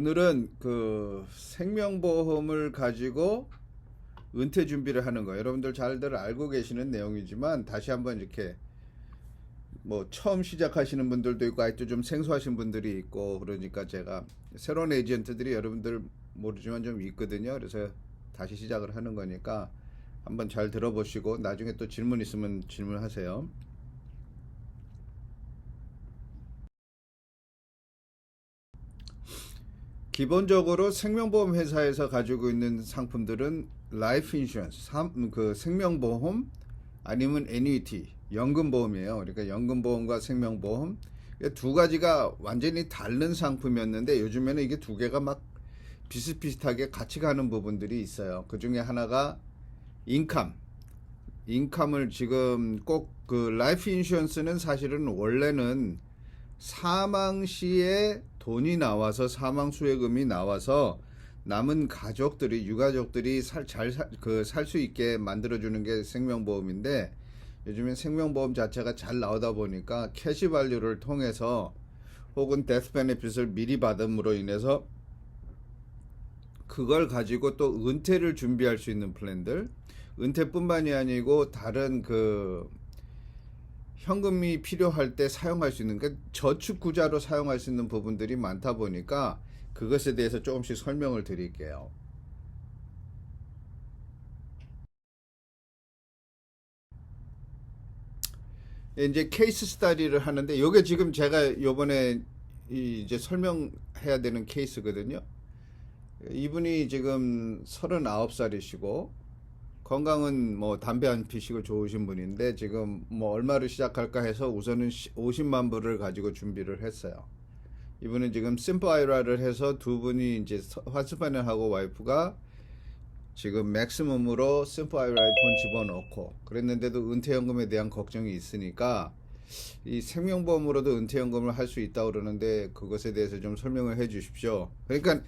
오늘은 그 생명보험을 가지고 은퇴 준비를 하는 거 여러분들 잘들 알고 계시는 내용이지만 다시 한번 이렇게 뭐 처음 시작하시는 분들도 있고 아직도 좀 생소하신 분들이 있고 그러니까 제가 새로운 에이전트들이 여러분들 모르지만 좀 있거든요. 그래서 다시 시작을 하는 거니까 한번 잘 들어보시고 나중에 또 질문 있으면 질문하세요. 기본적으로 생명보험 회사에서 가지고 있는 상품들은 라이프 인슈런스, 삼- 그 생명보험 아니면 애니티, 연금보험이에요. 그러니까 연금보험과 생명보험 이두 가지가 완전히 다른 상품이었는데 요즘에는 이게 두 개가 막 비슷비슷하게 같이 가는 부분들이 있어요. 그 중에 하나가 인컴. 인컴을 지금 꼭 그 라이프 인슈런스는 사실은 원래는 사망 시에 돈이 나와서 사망 수혜금이 나와서 남은 가족들이 유가족들이 살 잘 그 살 수 있게 만들어 주는 게 생명보험인데 요즘엔 생명보험 자체가 잘 나오다 보니까 캐시밸류를 통해서 혹은 데스 베네핏을 미리 받음으로 인해서 그걸 가지고 또 은퇴를 준비할 수 있는 플랜들 은퇴뿐만이 아니고 다른 그 현금이 필요할 때 사용할 수 있는 그 저축 구자로 사용할 수 있는 부분들이 많다 보니까 그것에 대해서 조금씩 설명을 드릴게요. 이제 케이스 스타디를 하는데 요게 지금 제가 요번에 이 이제 설명해야 되는 케이스거든요. 이분이 지금 39살이시고 건강은 뭐 담배 안 피시고 좋으신 분인데 지금 뭐 얼마를 시작할까 해서 우선은 50만 불을 가지고 준비를 했어요. 이분은 지금 심파이라를 해서 두 분이 이제 화스파을 하고 와이프가 지금 맥시멈으로 심파이라에 돈 집어넣고 그랬는데도 은퇴연금에 대한 걱정이 있으니까 이 생명보험으로도 은퇴연금을 할 수 있다고 그러는데 그것에 대해서 좀 설명을 해 주십시오. 그러니까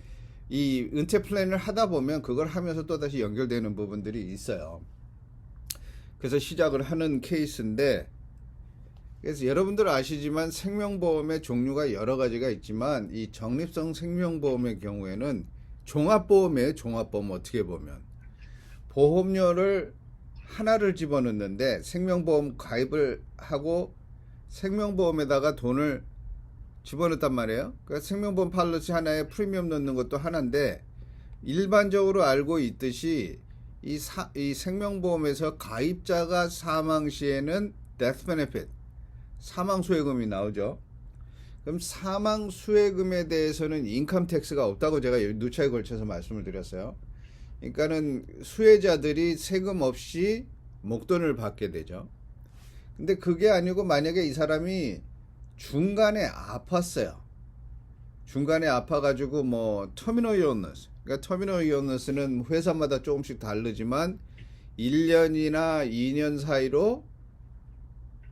이 은퇴 플랜을 하다 보면 그걸 하면서 또 다시 연결되는 부분들이 있어요. 그래서 시작을 하는 케이스인데 그래서 여러분들 아시지만 생명보험의 종류가 여러 가지가 있지만 이 적립성 생명보험의 경우에는 종합보험이에요. 종합보험 어떻게 보면 보험료를 하나를 집어넣는데 생명보험 가입을 하고 생명보험에다가 돈을 집어넣단 말이에요. 그러니까 생명보험 팔러시 하나에 프리미엄 넣는 것도 하나인데 일반적으로 알고 있듯이 이, 사, 이 생명보험에서 가입자가 사망 시에는 death benefit 사망 수혜금이 나오죠. 그럼 사망 수혜금에 대해서는 인컴 텍스가 없다고 제가 누차에 걸쳐서 말씀을 드렸어요. 그러니까는 수혜자들이 세금 없이 목돈을 받게 되죠. 근데 그게 아니고 만약에 이 사람이 중간에 아팠어요. 중간에 아파가지고 뭐 터미널 이온너스, 그러니까 터미널 이온너스는 회사마다 조금씩 다르지만 1년이나 2년 사이로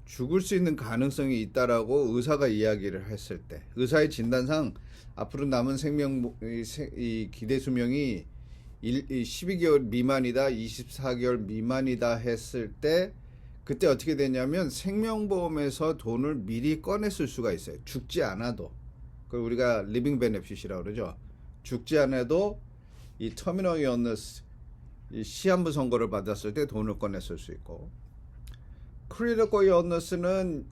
죽을 수 있는 가능성이 있다라고 의사가 이야기를 했을 때 의사의 진단상 앞으로 남은 생명 이, 세- 이 기대 수명이 1, 12개월 미만이다, 24개월 미만이다 했을 때 그때 어떻게 되냐면 생명보험에서 돈을 미리 꺼냈을 수가 있어요. 죽지 않아도. 그걸 우리가 리빙 베네핏이라고 그러죠. 죽지 않아도 이 터미널 illness 이 시한부 선고를 받았을 때 돈을 꺼냈을 수 있고 크리티컬 illness는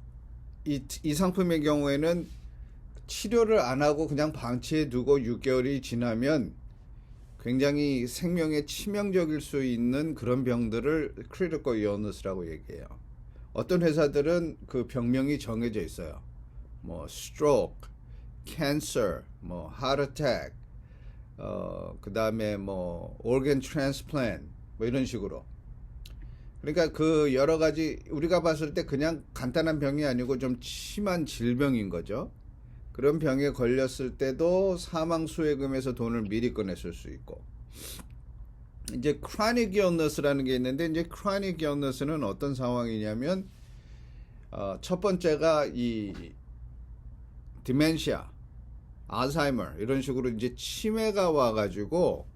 이, 이 상품의 경우에는 치료를 안 하고 그냥 방치해 두고 6개월이 지나면 굉장히 생명에 치명적일 수 있는 그런 병들을 크리티컬 illness라고 얘기해요. 어떤 회사들은 그 병명이 정해져 있어요. 뭐 stroke, cancer, 뭐 attack, 어 그다음에 뭐 organ transplant 뭐 이런 식으로. 그러니까 그 여러 가지 우리가 봤을 때 그냥 간단한 병이 아니고 좀 심한 질병인 거죠. 그런 병에 걸렸을 때도 사망 수혜금에서 돈을 미리 꺼냈을 수 있고. 이제 chronic illness라는 게 있는데 이제 chronic illness는 어떤 상황이냐면 어, 첫 번째가 이 디멘시아, 알츠하이머 이런 식으로 이제 치매가 와가지고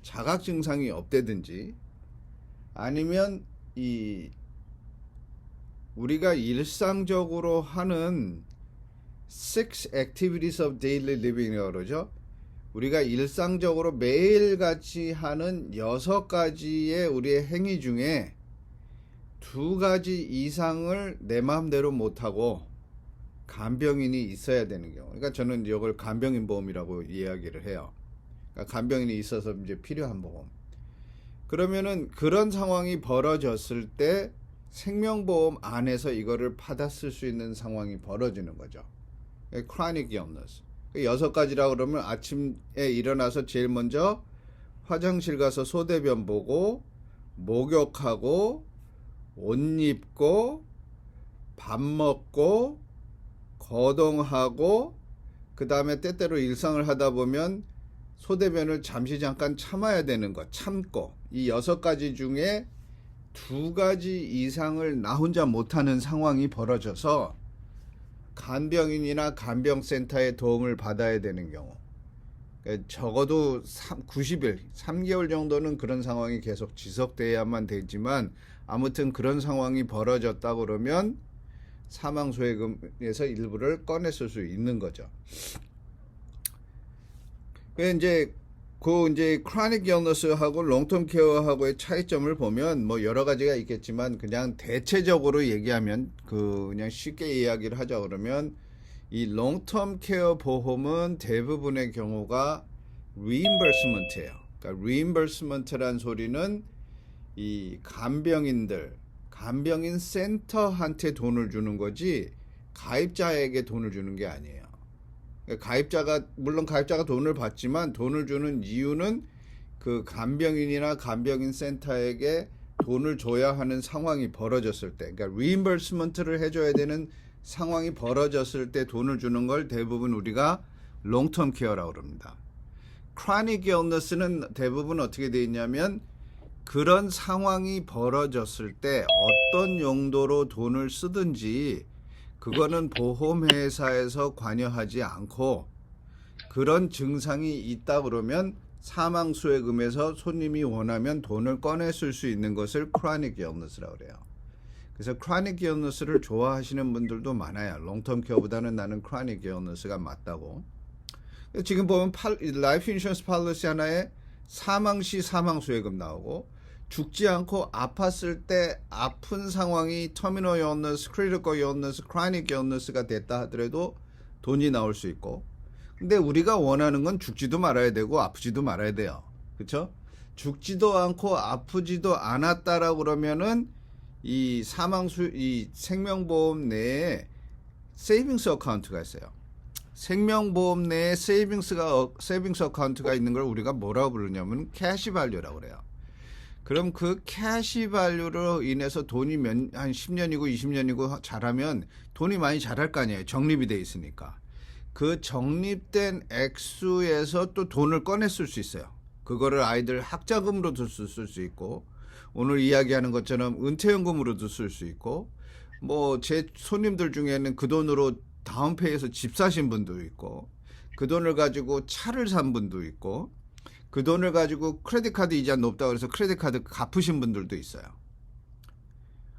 자각 증상이 없대든지 아니면 이 우리가 일상적으로 하는 six activities of daily living이라고 그러죠. 우리가 일상적으로 매일같이 하는 여섯 가지의 우리의 행위 중에 두 가지 이상을 내 마음대로 못하고 간병인이 있어야 되는 경우. 그러니까 저는 이걸 간병인 보험이라고 이야기를 해요. 그러니까 간병인이 있어서 이제 필요한 보험. 그러면은 그런 상황이 벌어졌을 때 생명보험 안에서 이거를 받았을 수 있는 상황이 벌어지는 거죠. 크라닉 illness. 여섯 가지라 그러면 아침에 일어나서 제일 먼저 화장실 가서 소대변 보고 목욕하고 옷 입고 밥 먹고 거동하고 그 다음에 때때로 일상을 하다 보면 소대변을 잠시 잠깐 참아야 되는 것 참고 이 여섯 가지 중에 두 가지 이상을 나 혼자 못하는 상황이 벌어져서 간병인이나 간병센터의 도움을 받아야 되는 경우 그러니까 적어도 90일, 3개월 정도는 그런 상황이 계속 지속돼야만 되지만 아무튼 그런 상황이 벌어졌다 그러면 사망소액금에서 일부를 꺼냈을 수 있는 거죠. 그 이제 그 이제 크로닉 illness하고 롱텀 케어하고의 차이점을 보면 뭐 여러 가지가 있겠지만 그냥 대체적으로 얘기하면 그 그냥 쉽게 이야기를 하자 그러면 이 롱텀 케어 보험은 대부분의 경우가 reimbursement예요. 그러니까 reimbursement란 소리는 이 간병인들 간병인 센터한테 돈을 주는 거지 가입자에게 돈을 주는 게 아니에요. 가입자가 물론 가입자가 돈을 받지만 돈을 주는 이유는 그 간병인이나 간병인 센터에게 돈을 줘야 하는 상황이 벌어졌을 때, 그러니까 리임버스먼트를 해줘야 되는 상황이 벌어졌을 때 돈을 주는 걸 대부분 우리가 롱텀 케어라고 그럽니다. 크라닉 illness는 대부분 어떻게 돼 있냐면 그런 상황이 벌어졌을 때 어떤 용도로 돈을 쓰든지 그거는 보험회사에서 관여하지 않고 그런 증상이 있다 그러면 사망수액금에서 손님이 원하면 돈을 꺼내 쓸 수 있는 것을 크라닉 illness라고 그래요. 그래서 크라닉 illness를 좋아하시는 분들도 많아요. 롱텀 케어보다는 나는 크라닉 illness가 맞다고. 지금 보면 팔, 라이프 인슈런스 팔러시 하나에 사망 시 사망 수혜금 나오고 죽지 않고 아팠을 때 아픈 상황이 터미널 illness, critical illness, chronic illness가 됐다 하더라도 돈이 나올 수 있고 근데 우리가 원하는 건 죽지도 말아야 되고 아프지도 말아야 돼요. 그렇죠? 죽지도 않고 아프지도 않았다라고 그러면은 이 사망 수 이 생명보험 내에 세이빙스 어카운트가 있어요. 생명보험 내에 세이빙스가 어, 세이빙스 어카운트가 있는 걸 우리가 뭐라고 부르냐면 캐시 발류라고 그래요. 그럼 그 캐시 발류로 인해서 돈이 몇, 한 10년이고 20년이고 잘하면 돈이 많이 자랄 거 아니에요. 적립이 돼 있으니까. 그 적립된 액수에서 또 돈을 꺼냈을 수 있어요. 그거를 아이들 학자금으로도 쓸 수 있고, 오늘 이야기하는 것처럼 은퇴연금으로도 쓸 수 있고, 뭐 제 손님들 중에는 그 돈으로 다운페이에서 집 사신 분도 있고, 그 돈을 가지고 차를 산 분도 있고, 그 돈을 가지고 크레딧 카드 이자 높다고 해서 크레딧 카드 갚으신 분들도 있어요.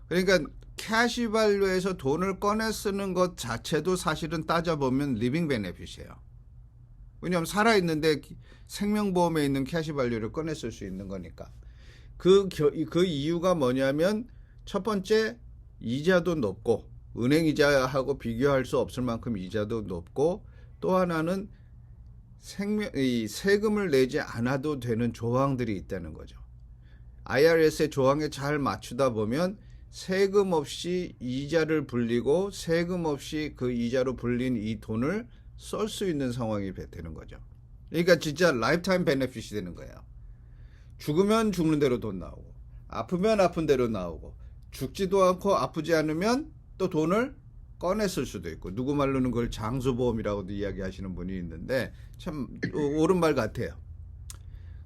그러니까 캐시 발류에서 돈을 꺼내 쓰는 것 자체도 사실은 따져보면 리빙 베네핏이에요. 왜냐하면 살아있는데 생명보험에 있는 캐시 발류를 꺼내 쓸 수 있는 거니까. 그, 겨, 그 이유가 뭐냐면 첫 번째 이자도 높고 은행 이자하고 비교할 수 없을 만큼 이자도 높고 또 하나는 생명, 이 세금을 내지 않아도 되는 조항들이 있다는 거죠. IRS의 조항에 잘 맞추다 보면 세금 없이 이자를 불리고 세금 없이 그 이자로 불린 이 돈을 쓸 수 있는 상황이 되는 거죠. 그러니까 진짜 라이프타임 베네핏이 되는 거예요. 죽으면 죽는 대로 돈 나오고 아프면 아픈 대로 나오고 죽지도 않고 아프지 않으면 또 돈을 꺼냈을 수도 있고 누구 말로는 그걸 장수보험이라고도 이야기하시는 분이 있는데 참 옳은 말 같아요.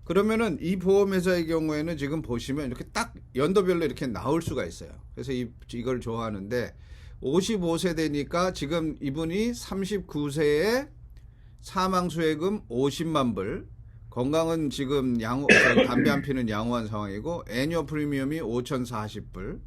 그러면은 이 보험회사의 경우에는 지금 보시면 이렇게 딱 연도별로 이렇게 나올 수가 있어요. 그래서 이, 이걸 좋아하는데 55세 되니까 지금 이분이 39세에 사망수혜금 50만 불, 건강은 지금 양 담배 안 피는 양호한 상황이고 애니어 프리미엄이 5,040불.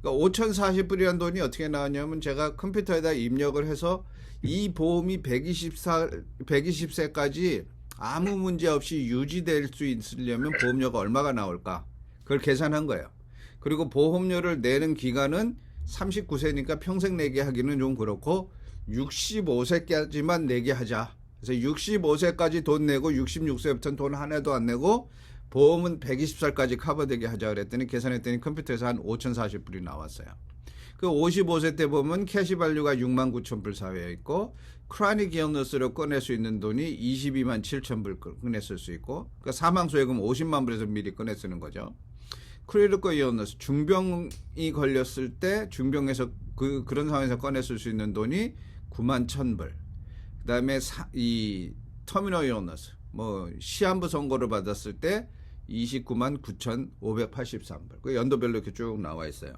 그러니까 5,040불이라는 돈이 어떻게 나왔냐면 제가 컴퓨터에다 입력을 해서 이 보험이 124 120세까지 아무 문제 없이 유지될 수 있으려면 보험료가 얼마가 나올까? 그걸 계산한 거예요. 그리고 보험료를 내는 기간은 39세니까 평생 내게 하기는 좀 그렇고 65세까지만 내게 하자. 그래서 65세까지 돈 내고 66세부터는 돈 하나도 안 내고 보험은 120살까지 커버되게 하자 그랬더니 계산했더니 컴퓨터에서 한 5,040불이 나왔어요. 그 55세 때 보면 캐시밸류가 6만 9천 불 사회에 있고 크라닉 기어너스로 꺼낼 수 있는 돈이 22만 7천 불 꺼냈을 수 있고 그러니까 사망 소액금 50만 불에서 미리 꺼내 쓰는 거죠. 크리티컬 이어너스 중병이 걸렸을 때 중병에서 그 그런 상황에서 꺼냈을 수 있는 돈이 9만 1천 불. 그다음에 사, 이 터미널 이어너스 뭐 시한부 선고를 받았을 때 29만 9,583불. 그 연도별로 이렇게 쭉 나와 있어요.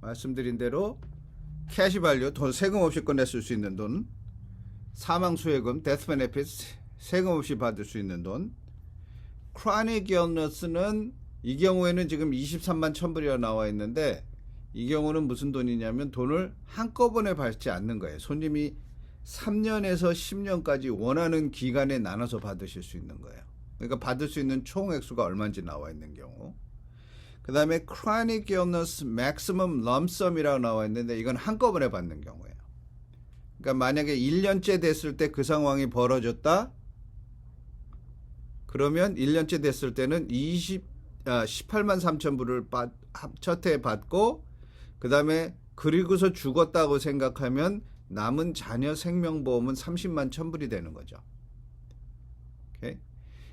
말씀드린 대로 캐시밸류 돈 세금 없이 꺼냈을 수 있는 돈 사망 수혜금 데스 베네핏 세금 없이 받을 수 있는 돈 크라닉 illness는 이 경우에는 지금 23만 1000불이라 나와 있는데 이 경우는 무슨 돈이냐면 돈을 한꺼번에 받지 않는 거예요. 손님이 3년에서 10년까지 원하는 기간에 나눠서 받으실 수 있는 거예요. 그러니까 받을 수 있는 총 액수가 얼마인지 나와 있는 경우. 그 다음에 chronic illness maximum lump sum이라고 나와 있는데 이건 한꺼번에 받는 경우예요. 그러니까 만약에 1년째 됐을 때 그 상황이 벌어졌다. 그러면 1년째 됐을 때는 20, 아, 18만 3천 불을 받, 합- 첫해 받고 그 다음에 그리고서 죽었다고 생각하면 남은 자녀 생명보험은 30만 천 불이 되는 거죠. 오케이?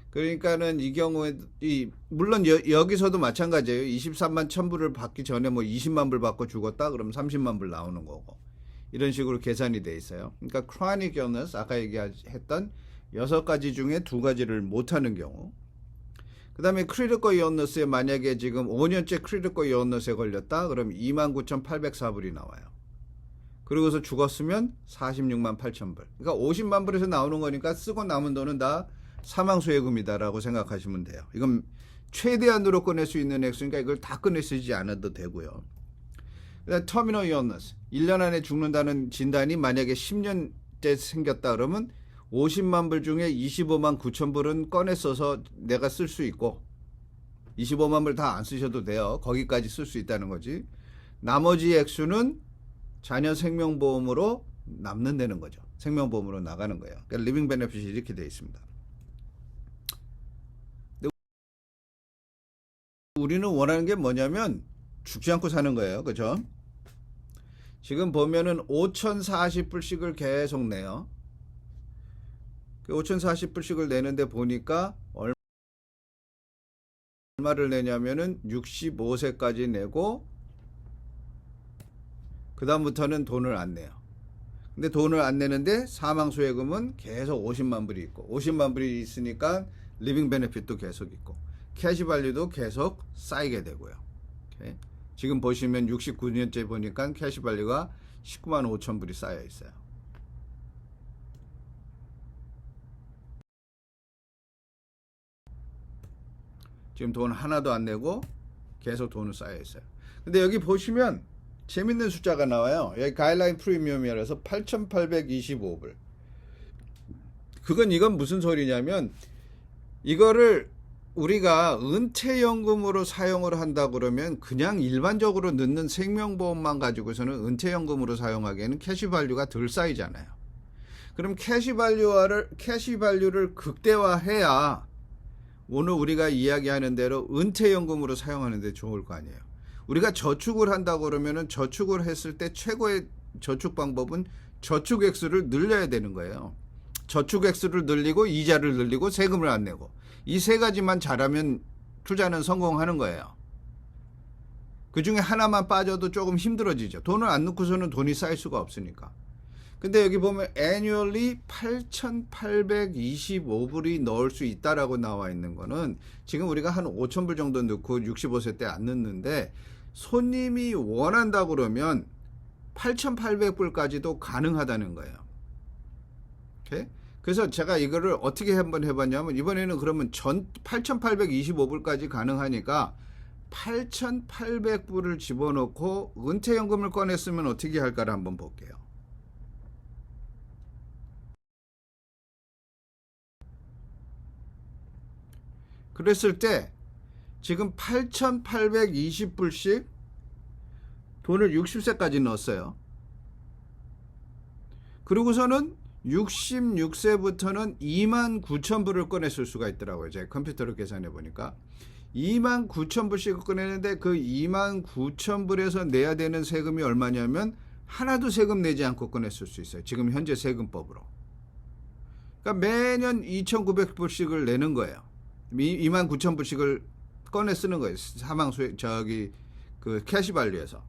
그러니까는 이 경우에 이 물론 여, 여기서도 마찬가지예요. 23만 천 불을 받기 전에 뭐 20만 불 받고 죽었다 그러면 30만 불 나오는 거고 이런 식으로 계산이 돼 있어요. 그러니까 chronic illness 아까 얘기했던 여섯 가지 중에 두 가지를 못 하는 경우. 그다음에 critical illness에 만약에 지금 5년째 critical illness에 걸렸다 그럼 29,804불이 나와요. 그리고서 죽었으면 46만 8천 불. 그러니까 50만 불에서 나오는 거니까 쓰고 남은 돈은 다 사망수혜금이다라고 생각하시면 돼요. 이건 최대한으로 꺼낼 수 있는 액수니까 이걸 다 꺼내 쓰지 않아도 되고요. 그다음 터미널 illness. 1년 안에 죽는다는 진단이 만약에 10년째 생겼다 그러면 50만 불 중에 25만 9천 불은 꺼내 써서 내가 쓸 수 있고 25만 불 다 안 쓰셔도 돼요. 거기까지 쓸 수 있다는 거지. 나머지 액수는 자녀 생명보험으로 남는다는 거죠. 생명보험으로 나가는 거예요. 그러니까 리빙 베네핏이 이렇게 되어 있습니다. 우리는 원하는 게 뭐냐면 죽지 않고 사는 거예요. 그죠? 지금 보면은 5,040불씩을 계속 내요. 그 5,040불씩을 내는데 보니까 얼마를 내냐면은 65세까지 내고 그 다음부터는 돈을 안 내요. 근데 돈을 안 내는데 사망 수혜금은 계속 50만 불이 있고 50만 불이 있으니까 리빙 베네핏도 계속 있고 캐시 발류도 계속 쌓이게 되고요. 오케이? 지금 보시면 69년째 보니까 캐시 발류가 19만 5천 불이 쌓여 있어요. 지금 돈 하나도 안 내고 계속 돈을 쌓여 있어요. 근데 여기 보시면 재밌는 숫자가 나와요. 여기 가이드라인 프리미엄이라서 8,825불. 그건 이건 무슨 소리냐면 이거를 우리가 은퇴연금으로 사용을 한다 그러면 그냥 일반적으로 넣는 생명보험만 가지고서는 은퇴연금으로 사용하기에는 캐시밸류가 덜 쌓이잖아요. 그럼 캐시밸류를 캐시밸류를 극대화해야 오늘 우리가 이야기하는 대로 은퇴연금으로 사용하는 데 좋을 거 아니에요. 우리가 저축을 한다고 그러면은 저축을 했을 때 최고의 저축 방법은 저축 액수를 늘려야 되는 거예요. 저축 액수를 늘리고 이자를 늘리고 세금을 안 내고 이 세 가지만 잘하면 투자는 성공하는 거예요. 그 중에 하나만 빠져도 조금 힘들어지죠. 돈을 안 넣고서는 돈이 쌓일 수가 없으니까. 근데 여기 보면 annually 8,825불이 넣을 수 있다라고 나와 있는 거는 지금 우리가 한 5,000불 정도 넣고 65세 때 안 넣는데 손님이 원한다 그러면 8,800불까지도 가능하다는 거예요. 오케이? 그래서 제가 이거를 어떻게 한번 해봤냐면 이번에는 그러면 전 8,825불까지 가능하니까 8,800불을 집어넣고 은퇴연금을 꺼냈으면 어떻게 할까를 한번 볼게요. 그랬을 때 지금 8,820불씩 돈을 60세까지 넣었어요. 그리고서는 66세부터는 2만 9천 불을 꺼냈을 수가 있더라고요. 제가 컴퓨터로 계산해 보니까 2만 9천 불씩 꺼내는데 그 2만 9천 불에서 내야 되는 세금이 얼마냐면 하나도 세금 내지 않고 꺼냈을 수 있어요. 지금 현재 세금법으로. 그러니까 매년 2,900불씩을 내는 거예요. 2만 9천 불씩을 꺼내 쓰는 거예요. 사망 수 저기 그 캐시발류에서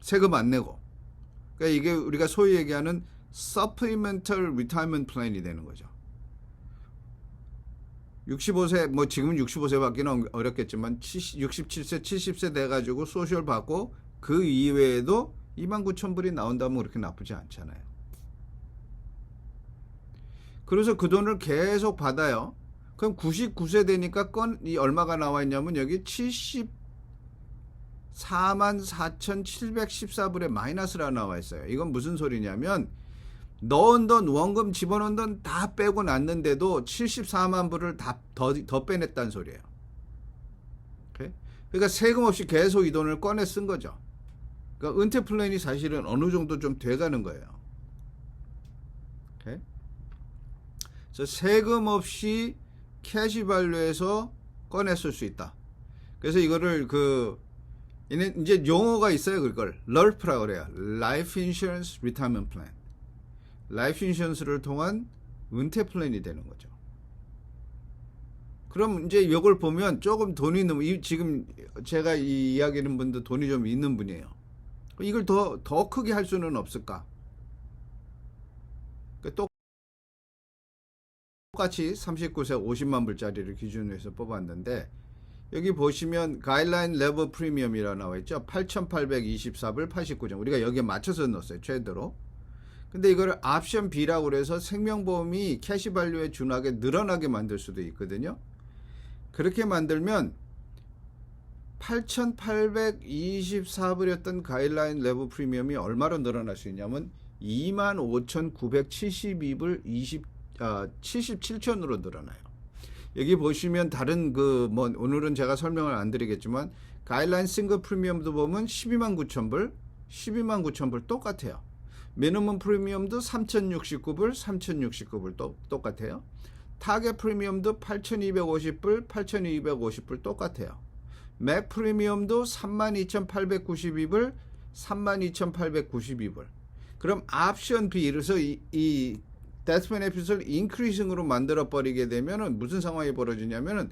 세금 안 내고. 그러니까 이게 우리가 소위 얘기하는 supplemental retirement plan이 되는 거죠. 65세 뭐 지금은 65세밖에는 어렵겠지만 70, 67세 70세 돼 가지고 소셜 받고 그 이외에도 2만 9천 불이 나온다면 그렇게 나쁘지 않잖아요. 그래서 그 돈을 계속 받아요. 그럼 99세 되니까 건이 얼마가 나와 있냐면 여기 74만 4,714불에 마이너스라 나와 있어요. 이건 무슨 소리냐면 넣은 돈 원금 집어넣은 돈 다 빼고 났는데도 74만 불을 다더 더 빼냈다는 소리예요. 그러니까 세금 없이 계속 이 돈을 꺼내 쓴 거죠. 그러니까 은퇴 플랜이 사실은 어느 정도 좀 돼가는 거예요. 오케이? 그래서 세금 없이 캐시 발류에서 꺼냈을 수 있다. 그래서 이거를 그 이제 용어가 있어요. 그걸 럴프라 그래요. Life Insurance Retirement Plan. 라이프 인슈런스를 통한 은퇴 플랜이 되는 거죠. 그럼 이제 이걸 보면 조금 돈이 있는 이 지금 제가 이 이야기하는 분도 돈이 좀 있는 분이에요. 이걸 더 더 크게 할 수는 없을까? 그 똑같이 39세 50만 불짜리를 기준으로 해서 뽑았는데 여기 보시면 가이드라인 레버 프리미엄이라 나와 있죠. 8,824불 89점. 우리가 여기에 맞춰서 넣었어요. 최대로. 근데 이거를 옵션 B라고 그래서 생명보험이 캐시밸류에 준하게 늘어나게 만들 수도 있거든요. 그렇게 만들면 8,824불이었던 가이드라인 레브 프리미엄이 얼마로 늘어날 수 있냐면 25,972불 20, 아, 77천으로 늘어나요. 여기 보시면 다른 그 뭐 오늘은 제가 설명을 안 드리겠지만 가이드라인 싱글 프리미엄도 보면 12만 9천 불, 12만 9천 불 똑같아요. 미니멈 프리미엄도 3,069불, 3,069불 또, 똑같아요. 타겟 프리미엄도 8,250불, 8,250불 똑같아요. 맥 프리미엄도 32,892불, 32,892불. 그럼 옵션 B 그래서 이, 이 데스 베네핏을 인크리싱으로 만들어 버리게 되면은 무슨 상황이 벌어지냐면은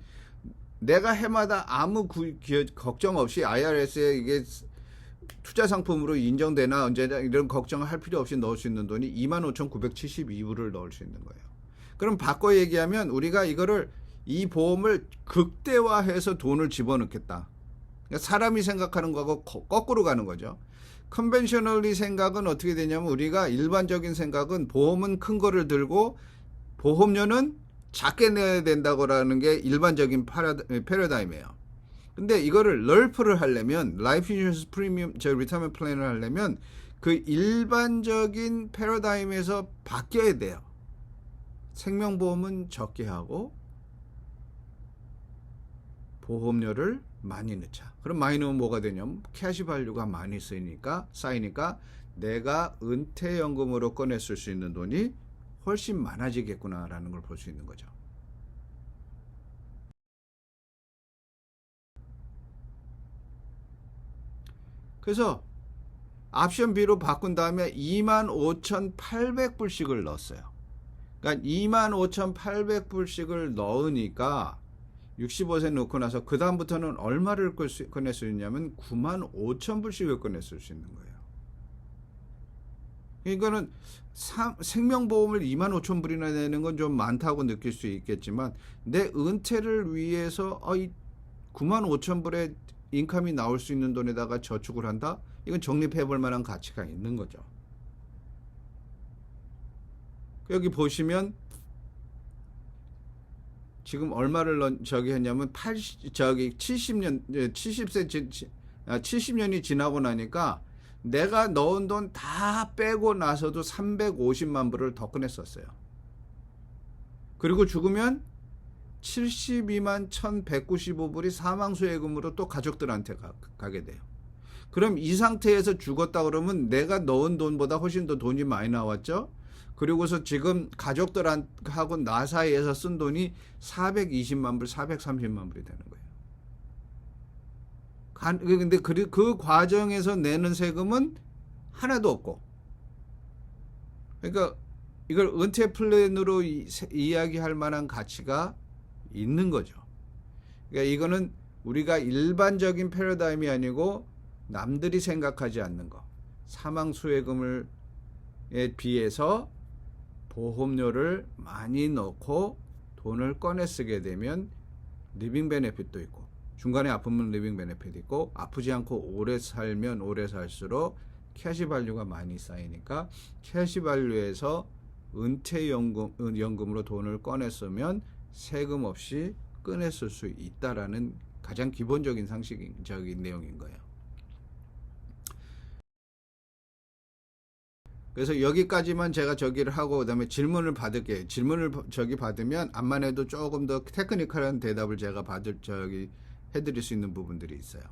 내가 해마다 아무 구, 기, 걱정 없이 IRS에 이게 투자 상품으로 인정되나 언제나 이런 걱정을 할 필요 없이 넣을 수 있는 돈이 25,972불을 넣을 수 있는 거예요. 그럼 바꿔 얘기하면 우리가 이거를 이 보험을 극대화해서 돈을 집어넣겠다. 그러니까 사람이 생각하는 거하고 거꾸로 가는 거죠. 컨벤셔널리 생각은 어떻게 되냐면 우리가 일반적인 생각은 보험은 큰 거를 들고 보험료는 작게 내야 된다고라는 게 일반적인 패러다임이에요. 근데 이거를 럴프를 하려면 라이프 인슈런스 프리미엄 저 리타먼트 플랜을 하려면 그 일반적인 패러다임에서 바뀌어야 돼요. 생명보험은 적게 하고 보험료를 많이 넣자. 그럼 많이 넣으면 뭐가 되냐면 캐시밸류가 많이 쓰이니까 쌓이니까 내가 은퇴 연금으로 꺼냈을 수 있는 돈이 훨씬 많아지겠구나라는 걸 볼 수 있는 거죠. 그래서 옵션 B로 바꾼 다음에 25,800불씩을 넣었어요. 그러니까 25,800불씩을 넣으니까 65세 넣고 나서 그 다음부터는 얼마를 꺼낼 수 있냐면 95,000불씩을 꺼냈을 수 있는 거예요. 이거는 생명보험을 25,000불이나 내는 건 좀 많다고 느낄 수 있겠지만 내 은퇴를 위해서 어, 95,000불의 인컴이 나올 수 있는 돈에다가 저축을 한다? 이건 적립해 볼 만한 가치가 있는 거죠. 여기 보시면 지금 얼마를 넣, 저기 했냐면 80 저기 70년 70세 지, 지- 아, 70년이 지나고 나니까 내가 넣은 돈 다 빼고 나서도 350만 불을 더 꺼냈었어요. 그리고 죽으면 72만 1195불이 사망수혜금으로 또 가족들한테 가, 가게 돼요. 그럼 이 상태에서 죽었다 그러면 내가 넣은 돈보다 훨씬 더 돈이 많이 나왔죠? 그리고서 지금 가족들하고 나 사이에서 쓴 돈이 420만 불, 430만 불이 되는 거예요. 간- 근데 그, 그 과정에서 내는 세금은 하나도 없고. 그러니까 이걸 은퇴 플랜으로 이, 세- 이야기할 만한 가치가 있는 거죠. 그러니까 이거는 우리가 일반적인 패러다임이 아니고 남들이 생각하지 않는 거. 사망 수혜금을 에 비해서 보험료를 많이 넣고 돈을 꺼내 쓰게 되면 리빙 베네핏도 있고 중간에 아프면 리빙 베네핏 있고 아프지 않고 오래 살면 오래 살수록 캐시 발류가 많이 쌓이니까 캐시 발류에서 은퇴 연금 연금으로 돈을 꺼내 쓰면 세금 없이 꺼냈을 수 있다라는 가장 기본적인 상식적인 내용인 거예요. 그래서 여기까지만 제가 저기를 하고 그다음에 질문을 받을게요. 질문을 버- 저기 받으면 암만 해도 조금 더 테크니컬한 대답을 제가 받을 저기 해드릴 수 있는 부분들이 있어요.